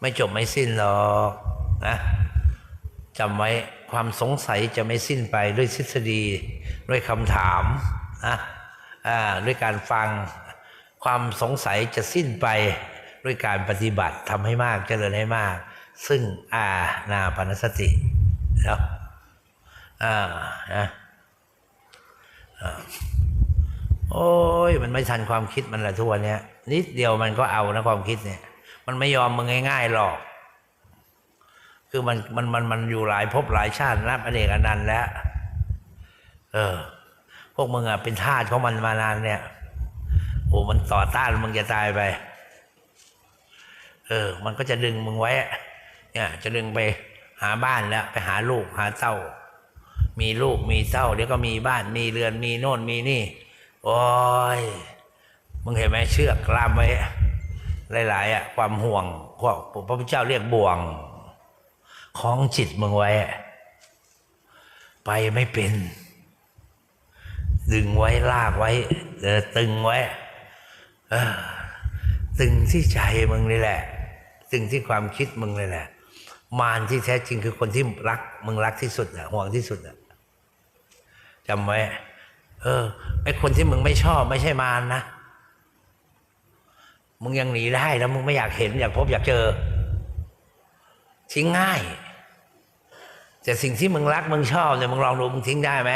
ไม่จบไม่สิ้นหรอกนะจำไว้ความสงสัยจะไม่สิ้นไปด้วยทฤษฎีด้วยคำถามนะอ่าด้วยการฟังความสงสัยจะสิ้นไปด้วยการปฏิบัติทำให้มากเจริญให้มาก ซึ่งอานาปานสติแล้วอ่านะอ่าโอ้ยมันไม่ทันความคิดมันละทุกวันเนี้ยนิดเดียวมันก็เอานะความคิดเนี่ย มันไม่ยอมมึงง่ายๆหรอก คือมันมันมันมันอยู่หลายภพหลายชาตินับอเนกอนันต์แล้ว เออ พวกมึงอะเป็นทาสของมันมานานเนี่ยโอ้มันต่อต้านมึงจะตายไป เออ มันก็จะดึงมึงไว้ เนี่ย จะดึงไปหาบ้านแล้ว ไปหาลูกหาเต้า มีลูกมีเต้าเดี๋ยวก็มีบ้านมีเรือนมีโน่นมีนี่ โอ้ยมึงเห็นไหมเชือกล่ามไว้ หลายๆอะความห่วงพระพุทธเจ้าเรียกบ่วงคล้องจิตมึงไว้ ไปไม่เป็น ดึงไว้ลากไว้เออตึงไว้ตึงที่ใจมึงนี่แหละ ตึงที่ความคิดมึงเลยแหละ มารที่แท้จริงคือคนที่รัก มึงรักที่สุดอะห่วงที่สุดอะจำไว้ เออไอคนที่มึงไม่ชอบไม่ใช่มารนะ มึงยังหนีได้แล้วมึงไม่อยากเห็นอยากพบอยากเจอ ทิ้งง่าย แต่สิ่งที่มึงรักมึงชอบเนี่ยมึงลองดูมึงทิ้งได้ไหม